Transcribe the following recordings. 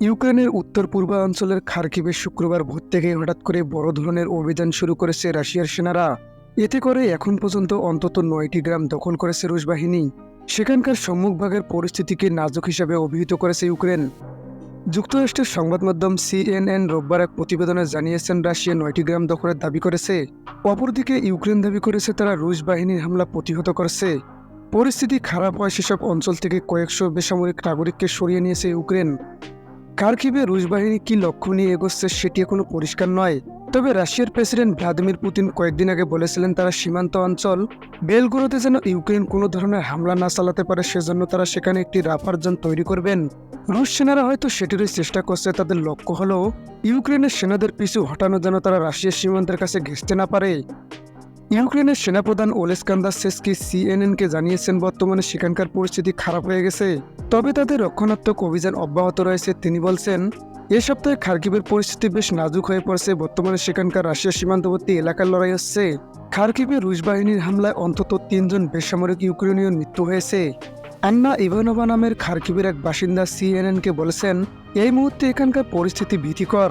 ইউক্রেনের উত্তর পূর্বাঞ্চলের খার্কিবে শুক্রবার ভোর থেকে হঠাৎ করে বড় ধরনের অভিযান শুরু করেছে রাশিয়ার সেনারা। এতে করে এখন পর্যন্ত অন্তত নয়টি গ্রাম দখল করেছে রুশ বাহিনী। সেখানকার সম্মুখভাগের পরিস্থিতিকে নাজুক হিসাবে অভিহিত করেছে ইউক্রেন। যুক্তরাষ্ট্রের সংবাদ মাধ্যম সিএনএন রোববার এক প্রতিবেদনে জানিয়েছেন, রাশিয়া নয়টি গ্রাম দখলের দাবি করেছে। অপরদিকে ইউক্রেন দাবি করেছে, তারা রুশ বাহিনীর হামলা প্রতিহত করেছে। পরিস্থিতি খারাপ হয় সেসব অঞ্চল থেকে কয়েকশো বেসামরিক নাগরিককে সরিয়ে নিয়েছে ইউক্রেন। কার্কিবে রুশ বাহিনী কি লক্ষ্য নিয়ে এগোচ্ছে সেটি এখনও পরিষ্কার নয়। তবে রাশিয়ার প্রেসিডেন্ট ভ্লাদিমির পুতিন কয়েকদিন আগে বলেছিলেন তারা সীমান্ত অঞ্চল বেলগুলোতে যেন ইউক্রেন কোনো ধরনের হামলা না চালাতে পারে সেজন্য তারা সেখানে একটি রাফার জোন তৈরি করবেন। রুশ সেনারা হয়তো সেটিরই চেষ্টা করছে তাদের লক্ষ্য হলো ইউক্রেনের সেনাদের পিছু হটানো যেন তারা রাশিয়ার সীমান্তের কাছে ঘেঁষতে না পারে। ইউক্রেনের সেনাপ্রধান ওলেসকান্দার সেসকি সিএনএনকে জানিয়েছেন, বর্তমানে সেখানকার পরিস্থিতি খারাপ হয়ে গেছে। তবে তাদের রক্ষণাত্মক অভিযান অব্যাহত রয়েছে, তিনি বলছেন, এ সপ্তাহে খার্কিবের পরিস্থিতি বেশ নাজুক হয়ে পড়ছে। বর্তমানে সেখানকার রাশিয়া সীমান্তবর্তী এলাকার লড়াই হচ্ছে। খার্কিবে রুশ বাহিনীর হামলায় অন্তত তিনজন বেসামরিক ইউক্রেনীয় মৃত্যু হয়েছে। আন্না ইভানোভা নামের খার্কিবের এক বাসিন্দা সিএনএনকে বলেছেন, এই মুহূর্তে এখানকার পরিস্থিতি ভীতিকর।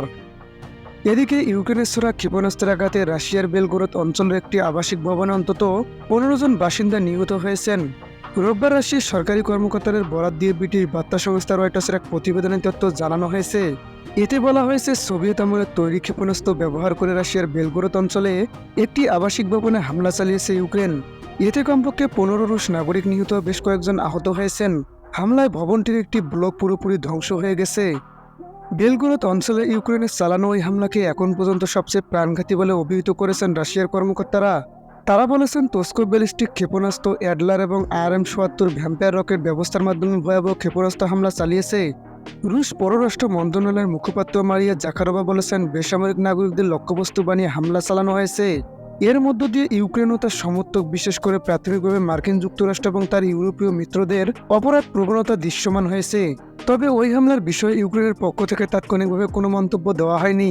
এদিকে ইউক্রেনের ছোড়া ক্ষেপণাস্ত্রের আঘাতে রাশিয়ার বেলগোরত অঞ্চলের একটি আবাসিক ভবনে অন্তত পনেরো জন বাসিন্দা নিহত হয়েছেন। রোববার রাশিয়ার সরকারি কর্মকর্তাদের বরাত দিয়ে ব্রিটিশ বার্তা সংস্থা রয়টার্সের এক প্রতিবেদনের তথ্য জানানো হয়েছে। এতে বলা হয়েছে, সোভিয়েত আমলের তৈরি ক্ষেপণাস্ত্র ব্যবহার করে রাশিয়ার বেলগোরত অঞ্চলে একটি আবাসিক ভবনে হামলা চালিয়েছে ইউক্রেন। এতে কমপক্ষে পনেরো রুশ নাগরিক নিহত, বেশ কয়েকজন আহত হয়েছেন। হামলায় ভবনটির একটি ব্লক পুরোপুরি ধ্বংস হয়ে গেছে। বেলগোরদ অঞ্চলে ইউক্রেনের চালানো ওই হামলাকে এখন পর্যন্ত সবচেয়ে প্রাণঘাতী বলে অভিহিত করেছেন রাশিয়ার কর্মকর্তারা। তারা বলেছেন তোস্কো ব্যালিস্টিক ক্ষেপণাস্ত্র অ্যাডলার এবং আরএম সোয়াত্তর ভ্যাম্পায়ার রকেট ব্যবস্থার মাধ্যমে ভয়াবহ ক্ষেপণাস্ত্র হামলা চালিয়েছে। রুশ পররাষ্ট্র মন্ত্রণালয়ের মুখপাত্র মারিয়া জাকারোভা বলেছেন, বেসামরিক নাগরিকদের লক্ষ্যবস্তু বানিয়ে হামলা চালানো হয়েছে। এর মধ্য দিয়ে ইউক্রেন ও তার সমর্থক, বিশেষ করে প্রাথমিকভাবে মার্কিন যুক্তরাষ্ট্র এবং তার ইউরোপীয় মিত্রদের, অপরাধ প্রবণতা দৃশ্যমান হয়েছে। তবে ওই হামলার বিষয়ে ইউক্রেনের পক্ষ থেকে তাৎক্ষণিকভাবে কোনো মন্তব্য দেওয়া হয়নি।